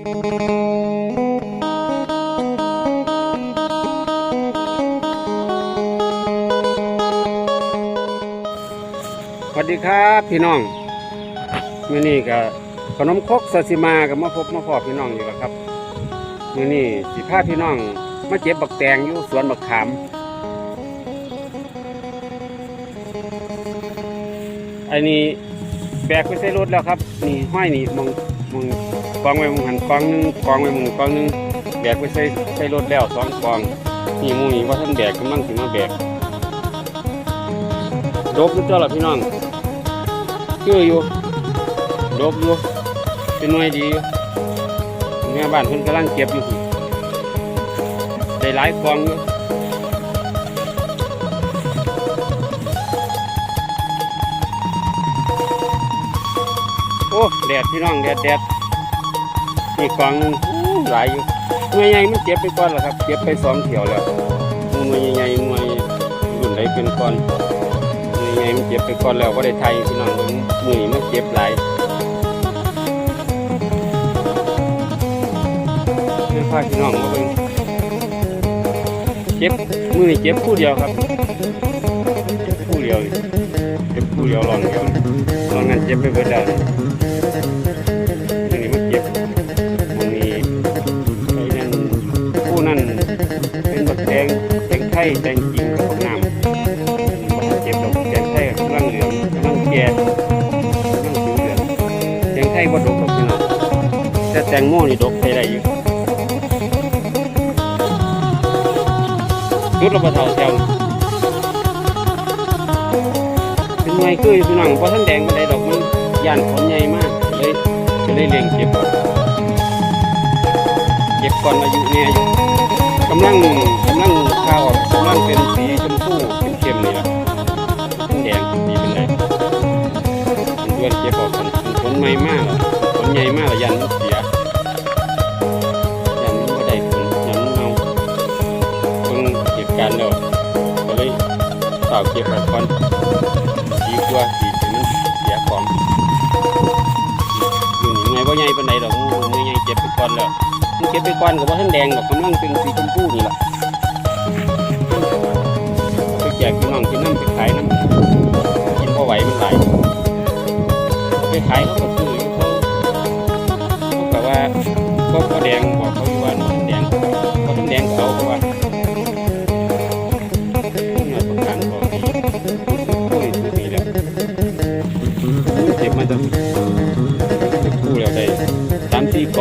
สวัสดีครับพี่น้องมื่อนี้ก็ขนมครกซาซิมากับมาพบมาพอพี่น้องอยู่แล้วครับมื่อนี้สิพาพี่น้องมาเจ็บบักแตงอยู่สวนบักขามอันนี้แบกไปใส่รถแล้วครับ นี่ห้อยนี่มองมอง กองไว้มองหันกองหนึงกองไว้มองกองหนึงแบกไปใส่ใส่รถแล้วสองกองนี่มูนี่ว่าท่านแบกกำลังถึงมาแบกดบอยู่ตัวละพี่น้องคืออยู่ดบอยู่เป็นหน่วยดีอยู่แม่บ้านเพิ่นกำลังเก็บอยู่ได้หลายกองอยู่โอ้แดดพี่น้องแดดแดด นี่กองหนึงหลายอยู่หน่วยใหญ่มันเก็บไปก่อนแล้วครับเก็บไปสองเที่ยวแล้วหน่วยใหญ่หน่วยรุ่นใดเป็นก่อนยังไงมันเจ็บไปก่อนแล้วก็ได้ไทยพี่น้องเงมือมันเจ็บหลายเรื่องพาพี่น้องมาเบิ่งเจ็บมือนี้เจ็บคู่เดียวครับเจ็บคู่เดียวเจ็บคู่เดียวลองเดียวลองนั้นเจ็บไปเบิดแล้ว ดกใช้ได้อยู่ยุดระบิดเท่าแถวเป็นไงคืออยู่พี่น้องเพราะท่านแดงมันได้ดอกมันย่านผลใหญ่มากเลยก็เลยเลี้ยงเก็บก่อนเก็บก่อนอายุเนี่ยอายุกำลังกำลังข้าวกำลังเป็นสีชมพูเข้มๆนี่แหละแดงดีเป็นไรเป็นเดือนเจ็บออกกันเป็นผลใหม่มากผลใหญ่มากยันเสีย เปล่าเก็บไว้ก่อนดีกว่าดีถึงมันเสียของอยู่นี่ไงว่าใหญ่ปานใดดอกมันใหญ่เจ็บไปก่อนแล้วมันเจ็บไปก่อนกับว่าท่านแดงดอกกำลังเป็นสีชมพูนี่แหละไปแจกพี่น้องกินน้ำไปขายน้ำกินพอไหวมันไหลไปขายเขาก็ซื้ออยู่เขาเขาแบบว่าก็แดงบอกเขาอยู่ว่าหนอนแดงเขาต้องแดงเขา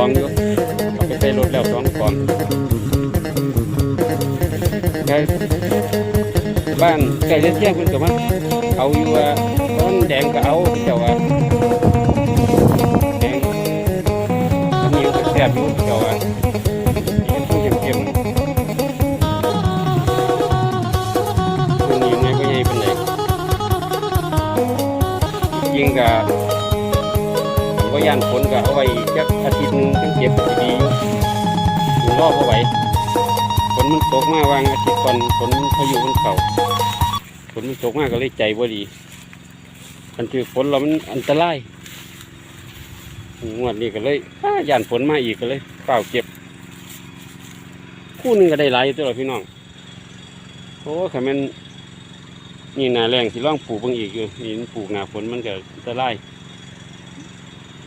องอยู่เอาไปใส่รถแล้วสองกองใช่บ้านใกล้เลี้ยงเที่ยงคุณกับมันเอาอยู่ว่าต้นแดงก็เอาเจ้าว่าแดงมีก็แซ่บอยู่ ย่านฝนก็เอาไว้จักอาทิตย์หนึงถึงเก็บก็สิดีอยู่อยู่รอบเอาไว้ฝนมันตกมาวางอาทิตย์ก่อนฝนพายุมันเข้าฝนมันตกมากก็เลยใจว่าดีมันคือฝนเรามันอันตรายงวดนี้ก็เลยย่านฝนมาอีกก็เลยเปล่าเก็บ คู่หนึงก็ได้หลายตัวพี่น้องโอ้ค่ะมันนี่หนาแรงสิร่องปลูกบางอีกอยู่นี่ปลูกหนาฝนมันก็อันตราย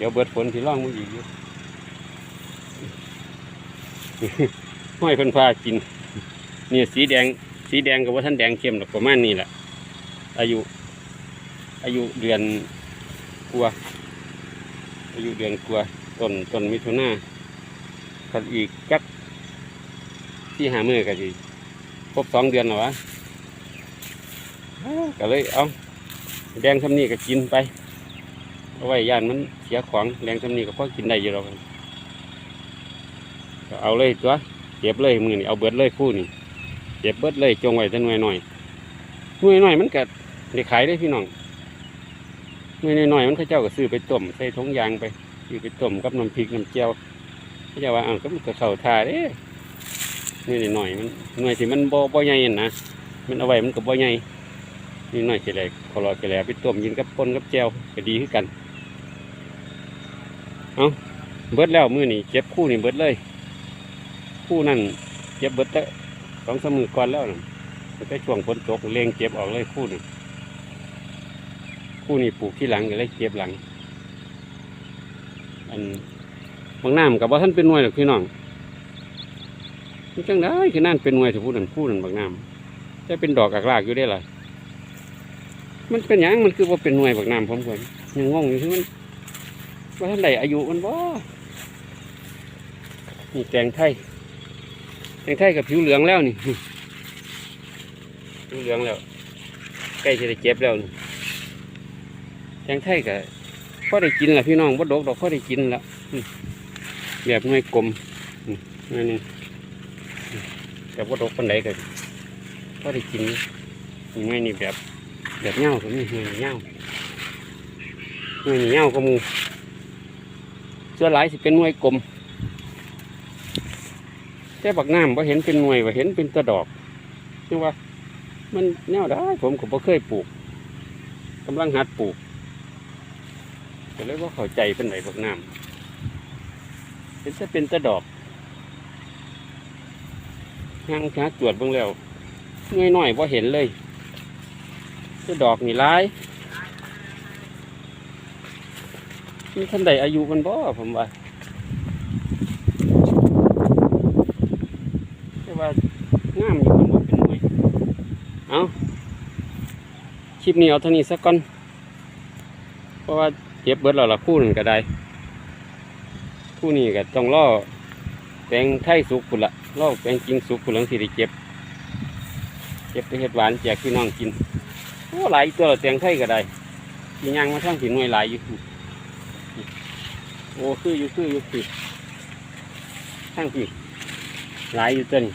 ดี๋ยวเบิดฝนสิร่องมันอีกอยู่ห้อยเพิ่นพากินเนี่ยสีแดง สีแดงกับว่าท่านแดงเข้มหรอกประมาณนี้แหละอายุ อายุเดือนกลัวอายุเดือนกลัวต้นต้นมิถุนาคันอีกจักที่หามือกันสิครบสองเดือนแล้ววะก็เลยเอาแดงทำนี่ก็กินไป เอาไว้ย่านมันเสียของแดงทำนี่ก็พอกินได้อยู่หรอกก็เอาเลยตัวเก็บเลยมือนี่เอาเบิดเลยคู่นี่เจ็บเบิดเลยจงไว้แต่หน่วยหน่อยหน่วยหน่อยมันก็ได้ขายได้พี่น้องหน่วยหน่อยมันเขาเจ้าก็ซื้อไปต้มใส่ถุงยางไปซื้อไปต้มกับน้ำพริกน้ำเจียวเขาเจ้าว่าอ้าวก็มันก็เข้าท่าเด้หน่วยหน่อยมันหน่วยที่มันบ่บ่ใหญ่น่ะมันเอาไว้มันก็บ่ใหญ่นี่หน่อยสิแหลกขอรอสิแหลกไปต้มยินกับปนกับเจียวก็ดีขึ้นกัน เอาเบิดแล้วมือนี่เจ็บคู่นี่เบิดเลย คู่นั่นเจ็บเบิดแต่สองสมือก่อนแล้วนะแต่ไปช่วงฝนตกเลงเจ็บออกเลยคู่นี่คู่นี่ปลูกที่หลังก็เลยเจ็บหลัง อันบางน้ำกับว่าท่านเป็นหน่วยหรือพี่น้องมันจังได้คือนั่นเป็นหน่วยถือพูดนั่นพูดนั่นบางน้ำจะเป็นดอกกากลากอยู่ได้ล่ะมันเป็นหยังมันคือว่าเป็นหน่วยบางน้ำผมก่อนยังงงอยู่ที่มัน ว่าท่านใดอายุมันบ่นี่แตงไทยแตงไทยกับผิวเหลืองแล้วนี่ผิวเหลืองแล้ว ใกล้จะได้เจ็บแล้วนี่แตงไทยกับพอได้กินละพี่น้องบ่ดกดอกพอได้กินละแบบหน่กลมนั่นนี่แต่บ่ดกปานใดก็พอได้กินนี่หน่วยนี่แบบ แบบเงาก็มีหน่วยนี่เงาหน่วยนี่เงาก็มู ส่วนหลายสิเป็นหน่วยกลมแต่บักน้ำบ่เห็นเป็นหน่วยว่าเห็นเป็นตะดอกคือว่า มันแนวได้ผมก็บ่เคยปลูกกำลังหัดปลูกก็เลยว่าเข้าใจเป็นไหนบักน้ำเป็นจะเป็นตะดอกห่างช้าตรวจเบ้างแล้วน้อยหน่อยๆพอเห็นเลยตะดอกนี่ร้าย มีท่านใดอายุมันบ่ผมว่าแต่ว่างามอยู่มันบ่เป็นหน่วยเอาคลิปนี้เอาเท่านี้สักก่อน เพราะว่าเก็บเบิดแล้วละคู่หนึ่งก็ได้ คู่นี้ก็ต้องล่อแปลงไทยสุกพุ่นละล่อแปลงจริงสุกพุ่นหลังสิได้เก็บ เก็บไปเฮ็ดหวานแจกพี่น้องกินโอ้หลายตัวละแตงไทยก็ได้มีย่างมาทั้งผีหน่วยหลายอยู่ โอ้คืออยู่คืออยู่คือทั้งผีหลายอยู่ตัวนี้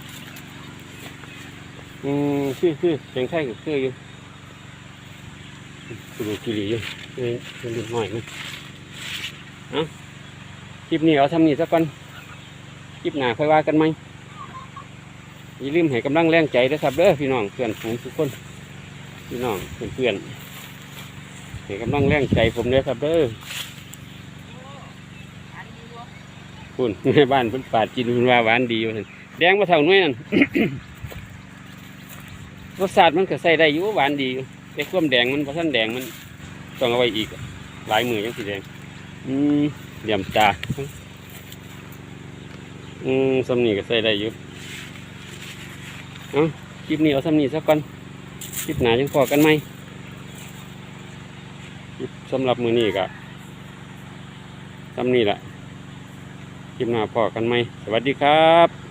อืมคือคือแตงไทยก็คืออยู่คือดูกิริอยู่เอ้ยเป็นนิดหน่อยมั้งเอาคลิปนี้เอาทำนี่สักก่อนคลิปหน้าค่อยว่ากันไหมอย่าลืมให้กำลังแรงใจด้วยครับเด้อพี่น้องเพื่อนฝูงทุกคน พี่น้องเพื่อนเพื่อนให้กำลังแรงใจผมด้วยครับเด้อ คุณแม่บ้านพิ่นปาดจินพิ่นว่าหวานดีว่าซั่นแดงมาเท่าน้อยนั่น รสชาติมันก็ใส่ได้อยู่หวานดีอยู่แต่ความแดงมันเพราะท่านแดงมันต้องเอาไว้อีก หลายมือยังสีแดง อืมเหลี่ยมตาอืมสำนีก็ใส่ได้อยู่เอาคลิปนี้เอาสำนีสักก่อนคลิปหนายังพอกันไหมคลิปสำหรับมือนี้ก็สำนีแหละ คลิปหน้าพอกันไหมสวัสดีครับ